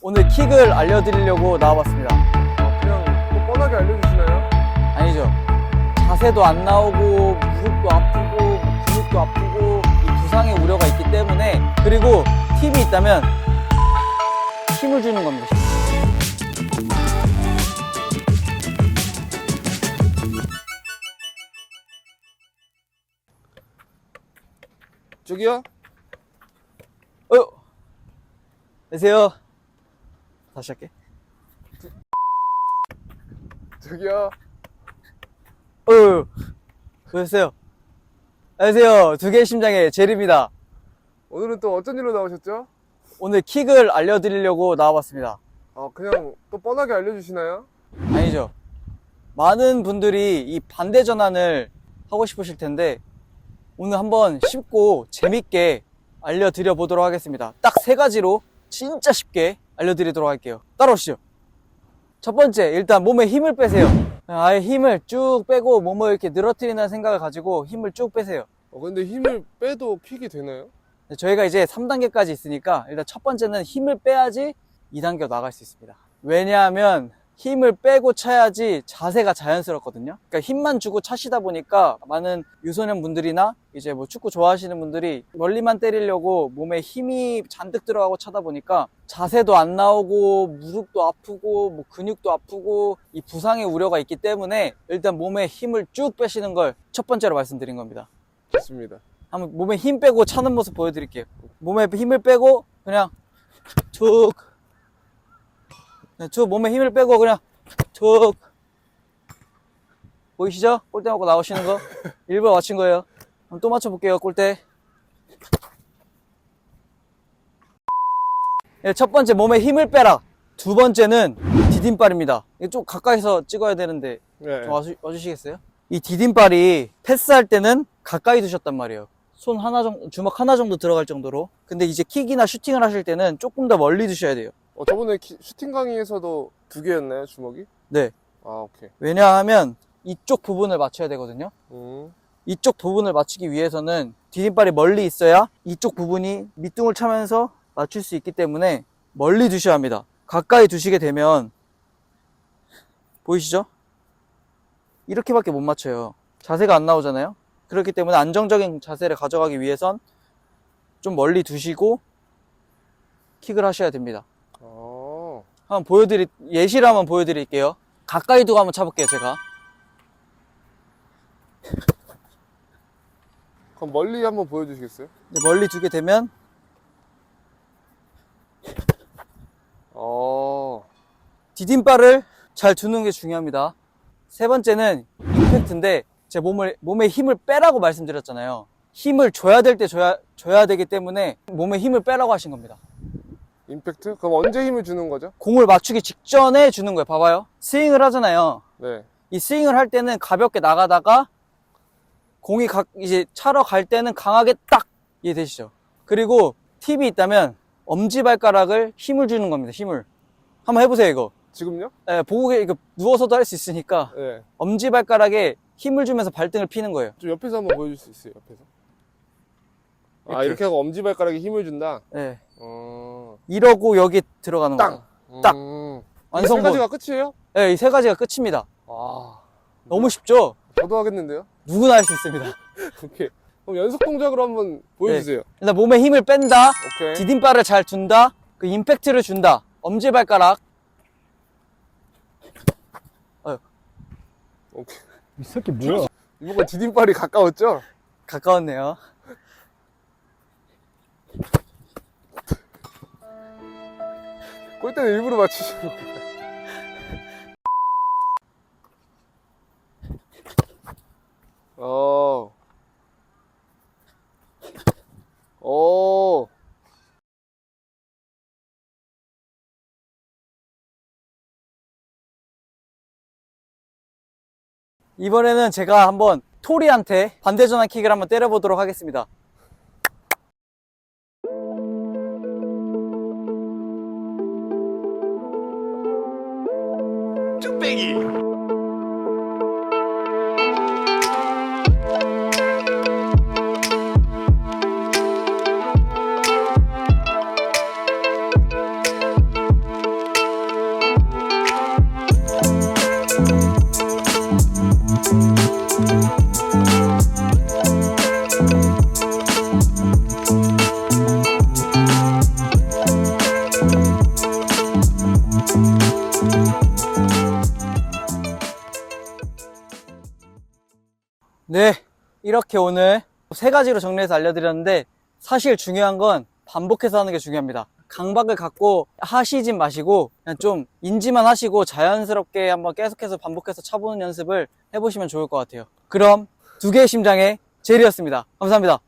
오늘 킥을 알려드리려고 나와봤습니다. 아, 그냥 또 뻔하게 알려주시나요? 아니죠. 자세도 안 나오고 무릎도 아프고 뭐 근육도 아프고 이 부상의 우려가 있기 때문에 그리고 팁이 있다면 힘을 주는 겁니다. 저기요? 어, 안녕하세요. 다시 할게. 저기요? 어, 그러세요. 안녕하세요. 두 개의 심장의 제리입니다. 오늘은 또 어쩐 일로 나오셨죠? 오늘 킥을 알려드리려고 나와봤습니다. 아, 그냥 또 뻔하게 알려주시나요? 아니죠. 많은 분들이 이 반대 전환을 하고 싶으실 텐데 오늘 한번 쉽고 재밌게 알려드려 보도록 하겠습니다. 딱 세 가지로 진짜 쉽게 알려드리도록 할게요. 따라오시죠. 첫 번째, 일단 몸에 힘을 빼세요. 아예 힘을 쭉 빼고 몸을 이렇게 늘어뜨리는 생각을 가지고 힘을 쭉 빼세요. 어, 근데 힘을 빼도 킥이 되나요? 네, 저희가 이제 3단계까지 있으니까 일단 첫 번째는 힘을 빼야지 2단계로 나갈 수 있습니다. 왜냐하면 힘을 빼고 차야지 자세가 자연스럽거든요. 그러니까 힘만 주고 차시다 보니까 많은 유소년 분들이나 이제 뭐 축구 좋아하시는 분들이 멀리만 때리려고 몸에 힘이 잔뜩 들어가고 차다 보니까 자세도 안 나오고 무릎도 아프고 뭐 근육도 아프고 이 부상의 우려가 있기 때문에 일단 몸에 힘을 쭉 빼시는 걸 첫 번째로 말씀드린 겁니다. 좋습니다. 한번 몸에 힘 빼고 차는 모습 보여드릴게요. 몸에 힘을 빼고 그냥 툭, 네, 툭 몸에 힘을 빼고 그냥 툭 보이시죠? 골대 맞고 나오시는 거 일부러 맞춘 거예요. 한번 또 맞춰볼게요. 골대. 네, 첫 번째 몸에 힘을 빼라. 두 번째는 디딤발입니다. 이거 좀 가까이서 찍어야 되는데 네. 좀 와주, 와주시겠어요? 이 디딤발이 패스할 때는 가까이 두셨단 말이에요. 손 하나 정도, 주먹 하나 정도 들어갈 정도로. 근데 이제 킥이나 슈팅을 하실 때는 조금 더 멀리 두셔야 돼요. 어, 저번에 키- 슈팅 강의에서도 두 개였나요, 주먹이? 네. 아, 오케이. 왜냐하면 이쪽 부분을 맞춰야 되거든요. 음, 이쪽 부분을 맞추기 위해서는 디딤발이 멀리 있어야 이쪽 부분이 밑둥을 차면서 맞출 수 있기 때문에 멀리 두셔야 합니다. 가까이 두시게 되면 보이시죠? 이렇게밖에 못 맞춰요. 자세가 안 나오잖아요. 그렇기 때문에 안정적인 자세를 가져가기 위해선 좀 멀리 두시고 킥을 하셔야 됩니다. 아, 한번 보여드리 예시를 한번 보여드릴게요. 가까이 두고 한번 차볼게요, 제가. 그럼 멀리 한번 보여주시겠어요? 이제 멀리 두게 되면 어, 디딤발을 잘 두는 게 중요합니다. 세 번째는 임팩트인데 제 몸을 몸에 힘을 빼라고 말씀드렸잖아요. 힘을 줘야 될 때 줘야 줘야 되기 때문에 몸에 힘을 빼라고 하신 겁니다. 임팩트? 그럼 언제 힘을 주는 거죠? 공을 맞추기 직전에 주는 거예요. 봐봐요. 스윙을 하잖아요. 네. 이 스윙을 할 때는 가볍게 나가다가 공이 가- 이제 차러 갈 때는 강하게 딱 이해되시죠? 그리고 팁이 있다면 엄지발가락을 힘을 주는 겁니다. 힘을 한번 해보세요 이거. 지금요? 예, 보고 계- 이거 누워서도 할 수 있으니까 네. 엄지발가락에 힘을 주면서 발등을 피는 거예요. 좀 옆에서 한번 보여줄 수 있어요, 옆에서. 아, 이렇게. 이렇게 하고 엄지발가락에 힘을 준다? 예. 어, 이러고 여기 들어가는 땅! 거예요. 딱. 음. 이세 완성본. 가지가 끝이에요? 예, 이세 가지가 끝입니다. 아, 너무 쉽죠? 저도 하겠는데요? 누구나 할 수 있습니다. 오케이. 그럼 연속 동작으로 한번 보여주세요. 일단 몸에 힘을 뺀다. 오케이. 디딤발을 잘 둔다. 그 임팩트를 준다. 엄지발가락. 오케이. 이 새끼 뭐야? 이번엔 디딤발이 가까웠죠? 가까웠네요. 골대는 일부러 맞추시고. 어. 오. 이번에는 제가 한번 토리한테 반대전환 킥을 한번 때려보도록 하겠습니다. Biggie. 네, 이렇게 오늘 세 가지로 정리해서 알려드렸는데 사실 중요한 건 반복해서 하는 게 중요합니다. 강박을 갖고 하시진 마시고 그냥 좀 인지만 하시고 자연스럽게 한번 계속해서 반복해서 차보는 연습을 해보시면 좋을 것 같아요. 그럼 두 개의 심장의 제리였습니다. 감사합니다.